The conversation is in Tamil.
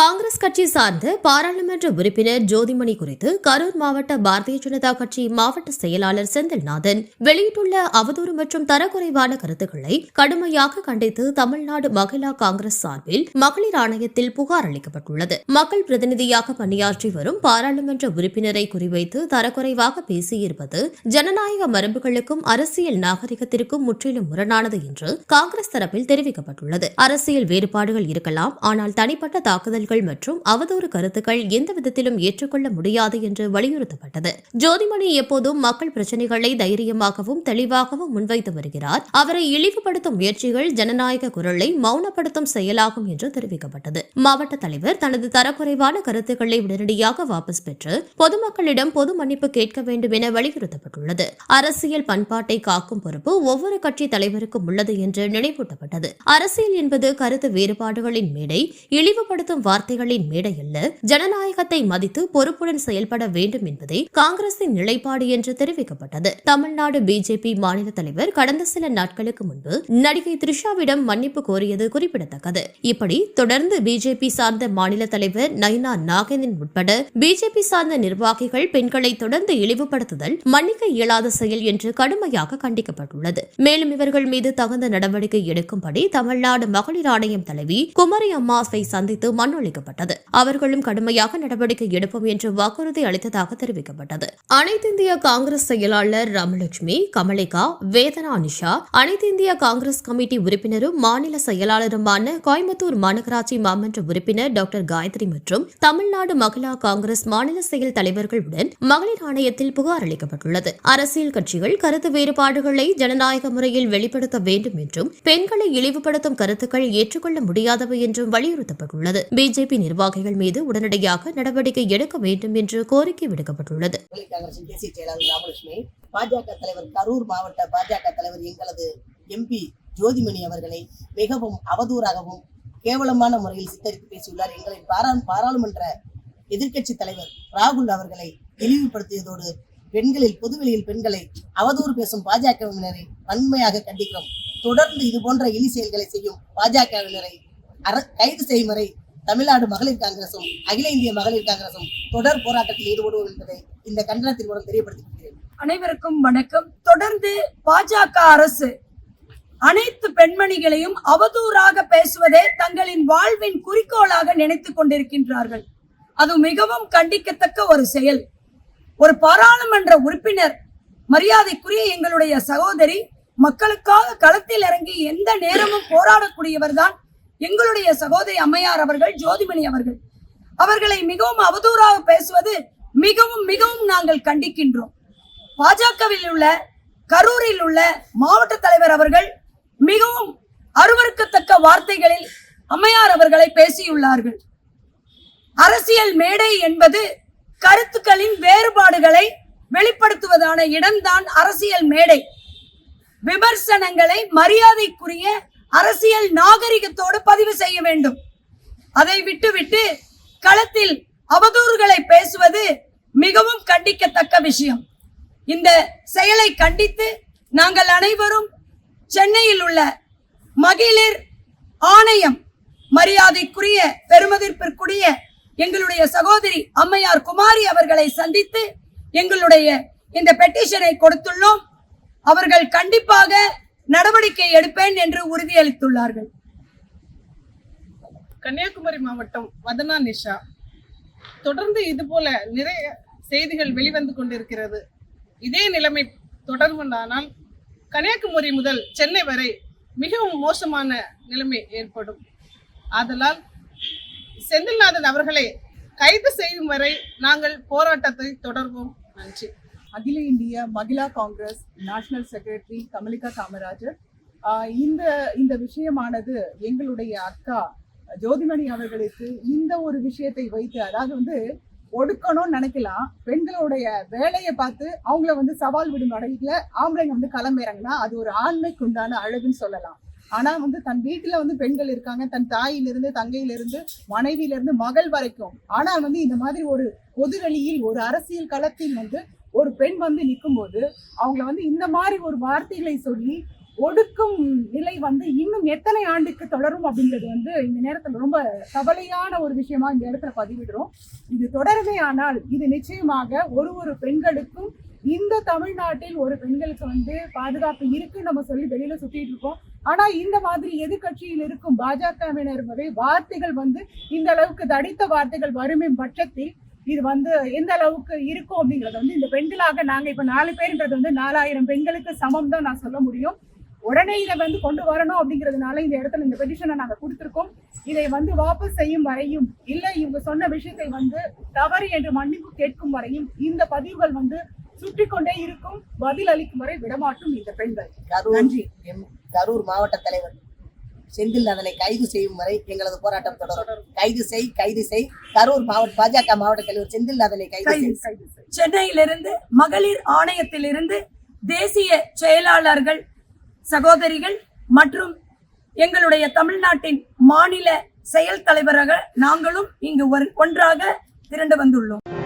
காங்கிரஸ் கட்சி சார்ந்த பாராளுமன்ற உறுப்பினர் ஜோதிமணி குறித்து கரூர் மாவட்ட பாரதிய ஜனதா கட்சி மாவட்ட செயலாளர் செந்தில்நாதன் வெளியிட்டுள்ள அவதூறு மற்றும் தரக்குறைவான கருத்துக்களை கடுமையாக கண்டித்து தமிழ்நாடு மகிழா காங்கிரஸ் சார்பில் மகளிர் ஆணையத்தில் புகார் அளிக்கப்பட்டுள்ளது. மக்கள் பிரதிநிதியாக பணியாற்றி வரும் பாராளுமன்ற உறுப்பினரை குறிவைத்து தரக்குறைவாக பேசியிருப்பது ஜனநாயக மரபுகளுக்கும் அரசியல் நாகரிகத்திற்கும் முற்றிலும் முரணானது என்று காங்கிரஸ் தரப்பில் தெரிவிக்கப்பட்டுள்ளது. அரசியல் வேறுபாடுகள் இருக்கலாம் ஆனால் தனிப்பட்ட தாக்குதல்கள் செய்திகள் மற்றும் அவதூறு கருத்துக்கள் எந்த விதத்திலும் ஏற்றுக்கொள்ள முடியாது என்று வலியுறுத்தப்பட்டது. ஜோதிமணி எப்போதும் மக்கள் பிரச்சினைகளை தைரியமாகவும் தெளிவாகவும் முன்வைத்து வருகிறார். அவரை இழிவுபடுத்தும் முயற்சிகள் ஜனநாயக குரலை மௌனப்படுத்தும் செயலாகும் என்று தெரிவிக்கப்பட்டது. மாவட்ட தலைவர் தனது தரக்குறைவான கருத்துக்களை உடனடியாக வாபஸ் பெற்று பொதுமக்களிடம் பொது மன்னிப்பு கேட்க வேண்டும் என வலியுறுத்தப்பட்டுள்ளது. அரசியல் பண்பாட்டை காக்கும் பொறுப்பு ஒவ்வொரு கட்சி தலைவருக்கும் உள்ளது என்று நினைவூட்டப்பட்டது. அரசியல் என்பது கருத்து வேறுபாடுகளின் மேடை இழிவுபடுத்தும் வார்த்தைகளின் மேடையல்ல ஜனநாயகத்தை மதித்து பொறுப்புடன் செயல்பட வேண்டும் என்பதே காங்கிரசின் நிலைப்பாடு என்று தெரிவிக்கப்பட்டது. தமிழ்நாடு பிஜேபி மாநில தலைவர் கடந்த சில நாட்களுக்கு முன்பு நடிகை த்ரிஷாவிடம் மன்னிப்பு கோரியது குறிப்பிடத்தக்கது. இப்படி தொடர்ந்து பிஜேபி சார்ந்த மாநில தலைவர் நைனா நாகேந்திரன் உட்பட பிஜேபி சார்ந்த நிர்வாகிகள் பெண்களை தொடர்ந்து இழிவுபடுத்துதல் மன்னிக்க இயலாத செயல் என்று கடுமையாக கண்டிக்கப்பட்டுள்ளது. மேலும் இவர்கள் மீது தகுந்த நடவடிக்கை எடுக்கும்படி தமிழ்நாடு மகளிர் ஆணையம் தலைவி குமரி அம்மாஸை சந்தித்து மனு அளிக்கப்பட்டது அவர்களும் கடுமையாக நடவடிக்கை எடுப்போம் என்று வாக்குறுதி அளித்ததாக தெரிவிக்கப்பட்டது. அனைத்திந்திய காங்கிரஸ் செயலாளர் ராமலட்சுமி கமலிகா வேதனா நிஷா அனைத்திந்திய காங்கிரஸ் கமிட்டி உறுப்பினரும் மாநில செயலாளருமான கோயம்புத்தூர் மாநகராட்சி மாமன்ற உறுப்பினர் டாக்டர் காயத்ரி மற்றும் தமிழ்நாடு மகிழா காங்கிரஸ் மாநில செயல் தலைவர்களுடன் மகளிர் ஆணையத்தில் புகார் அளிக்கப்பட்டுள்ளது. அரசியல் கட்சிகள் கருத்து வேறுபாடுகளை ஜனநாயக முறையில் வெளிப்படுத்த வேண்டும் என்றும் பெண்களை இழிவுபடுத்தும் கருத்துக்கள் ஏற்றுக்கொள்ள முடியாதவை என்றும் வலியுறுத்தப்பட்டுள்ளது. பிஜேபி நிர்வாகிகள் மீது உடனடியாக நடவடிக்கை எடுக்க வேண்டும் என்று கோரிக்கை விடுக்கப்பட்டுள்ளது. தேசிய செயலாளர் ராமலட்சுமி பாஜக தலைவர் கரூர் மாவட்ட பாஜக தலைவர் எங்களது எம்பி ஜோதிமணி அவர்களை மிகவும் அவதூறாகவும் கேவலமான முறையில் சித்தரித்து பேசியுள்ளார். எங்களை பாரா பாராளுமன்ற எதிர்க்கட்சி தலைவர் ராகுல் அவர்களை இழிவுபடுத்தியதோடு பெண்களில் பொதுவெளியில் பெண்களை அவதூறு பேசும் பாஜகவினரை வன்மையாக கண்டிக்கிறோம். தொடர்ந்து இது போன்ற இழி செயல்களை செய்யும் பாஜகவினரை அர- கைது செய்யும் வரை தமிழ்நாடு மகளிர் காங்கிரசும் அகில இந்திய மகளிர் காங்கிரசும் தொடர் போராட்டத்தில் ஈடுபடுவோம் என்பதை இந்த கண்டனத்தின் மூலம் தெரியப்படுத்தியிருக்கிறேன் அனைவருக்கும் வணக்கம். தொடர்ந்து பாஜக அரசு அனைத்து பெண்மணிகளையும் அவதூறாக பேசுவதே தங்களின் வாழ்வின் குறிக்கோளாக நினைத்துக் கொண்டிருக்கின்றார்கள். அது மிகவும் கண்டிக்கத்தக்க ஒரு செயல். ஒரு பாராளுமன்ற உறுப்பினர் மரியாதைக்குரிய எங்களுடைய சகோதரி மக்களுக்காக களத்தில் இறங்கி எந்த நேரமும் போராடக்கூடியவர் தான் எங்களுடைய சகோதரி அம்மையார் அவர்கள் ஜோதிமணி அவர்கள். அவர்களை மிகவும் அவதூறாக பேசுவது மிகவும் மிகவும் நாங்கள் கண்டிக்கின்றோம். பாஜகவில் உள்ள கரூரில் உள்ள மாவட்ட தலைவர் அவர்கள் மிகவும் அருவருக்கத்தக்க வார்த்தைகளில் அம்மையார் அவர்களை பேசியுள்ளார்கள். அரசியல் மேடை என்பது கருத்துக்களின் வேறுபாடுகளை வெளிப்படுத்துவதான இடம்தான் அரசியல் மேடை. விமர்சனங்களை மரியாதைக்குரிய அரசியல் நாகரிகத்தோடு பதிவு செய்ய வேண்டும். அதை விட்டுவிட்டு களத்தில் அவதூறுகளை பேசுவது மிகவும் கண்டிக்கத்தக்க விஷயம். இந்த செயலை கண்டித்து நாங்கள் அனைவரும் சென்னையில் உள்ள மகளிர் ஆணையம் மரியாதைக்குரிய பெருமதிப்பிற்குரிய எங்களுடைய சகோதரி அம்மையார் குமாரி அவர்களை சந்தித்து எங்களுடைய இந்த பெட்டிஷனை கொடுத்துள்ளோம். அவர்கள் கண்டிப்பாக நடவடிக்கை எடுப்பேன் என்று உறுதியளித்துள்ளார்கள். கன்னியாகுமரி மாவட்டம் வதனா நிஷா தொடர்ந்து இது போல நிறைய செய்திகள் வெளிவந்து கொண்டிருக்கிறது. இதே நிலைமை தொடர்வதானால் கன்னியாகுமரி முதல் சென்னை வரை மிகவும் மோசமான நிலைமை ஏற்படும். ஆதலால் செந்தில்நாதன் அவர்களை கைது செய்யும் வரை நாங்கள் போராட்டத்தை தொடர்வோம். நன்றி. அகில இந்திய மகிழா காங்கிரஸ் நேஷனல் செக்ரட்டரி கமலிகா காமராஜர். இந்த இந்த விஷயமானது எங்களுடைய அக்கா ஜோதிமணி அவர்களுக்கு இந்த ஒரு விஷயத்தை வைத்து அதாவது வந்து ஒடுக்கணும்னு நினைக்கலாம். பெண்களுடைய வேலையை பார்த்து அவங்கள வந்து சவால் விடும் வகையில ஆம்பளைங்க வந்து களமிறங்கினா அது ஒரு ஆண்மைக்கு உண்டான அழகுன்னு சொல்லலாம். ஆனா வந்து தன் வீட்டுல வந்து பெண்கள் இருக்காங்க. தன் தாயிலிருந்து தங்கையிலிருந்து மனைவியிலிருந்து மகள் வரைக்கும். ஆனால் வந்து இந்த மாதிரி ஒரு பொதுவெளியில் ஒரு அரசியல் களத்தில் வந்து ஒரு பெண் வந்து நிற்கும்போது அவங்கள வந்து இந்த மாதிரி ஒரு வார்த்தைகளை சொல்லி ஒடுக்கும் நிலை வந்து இன்னும் எத்தனை ஆண்டுக்கு தொடரும் அப்படிங்கிறது வந்து இந்த நேரத்தில் ரொம்ப கவலையான ஒரு விஷயமா இந்த இடத்துல பதிவிடுறோம். இது தொடருமே ஆனால் இது நிச்சயமாக ஒரு ஒரு பெண்களுக்கும் இந்த தமிழ்நாட்டில் ஒரு பெண்களுக்கு வந்து பாதுகாப்பு இருக்குன்னு நம்ம சொல்லி வெளியில சுத்திட்டு இருக்கோம். ஆனா இந்த மாதிரி எதிர்கட்சியில் இருக்கும் பாஜகவினர் வரை வார்த்தைகள் வந்து இந்த அளவுக்கு தடித்த வார்த்தைகள் வருமே பட்சத்தில் இது வந்து எந்த அளவுக்கு இருக்கும் அப்படிங்கறது வந்து இந்த பெண்களாக நாங்க இப்ப நாலு பேருன்றது வந்து நாலாயிரம் பெண்களுக்கு சமம் தான் நான் சொல்ல முடியும். உடனே இதை வந்து கொண்டு வரணும் அப்படிங்கிறதுனால இந்த இடத்துல இந்த பெட்டிஷனை நாங்க கொடுத்திருக்கோம். இதை வந்து வாபஸ் செய்யும் வரையும் இல்ல இவங்க சொன்ன விஷயத்தை வந்து தவறு என்று மன்னிப்பு கேட்கும் வரையும் இந்த பதிவுகள் வந்து சுற்றி கொண்டே இருக்கும். பதில் அளிக்கும் வரை விடமாட்டும் இந்த பெண்கள். நன்றி. கரூர் மாவட்ட தலைவர். செந்தில் அதனை கைது செய்யும் வரை எங்களது போராட்டம் தொடரும். கைது செய் கைது செய். கரூர் மாவட்ட பாஜக மாவட்ட தலைவர் செந்தில் அதனை கைது. சென்னையிலிருந்து மகளிர் ஆணையத்திலிருந்து தேசிய செயலாளர்கள் சகோதரிகள் மற்றும் எங்களுடைய தமிழ்நாட்டின் மாநில செயல் தலைவராக நாங்களும் இங்கு ஒரு- ஒன்றாக திரண்டு வந்துள்ளோம்.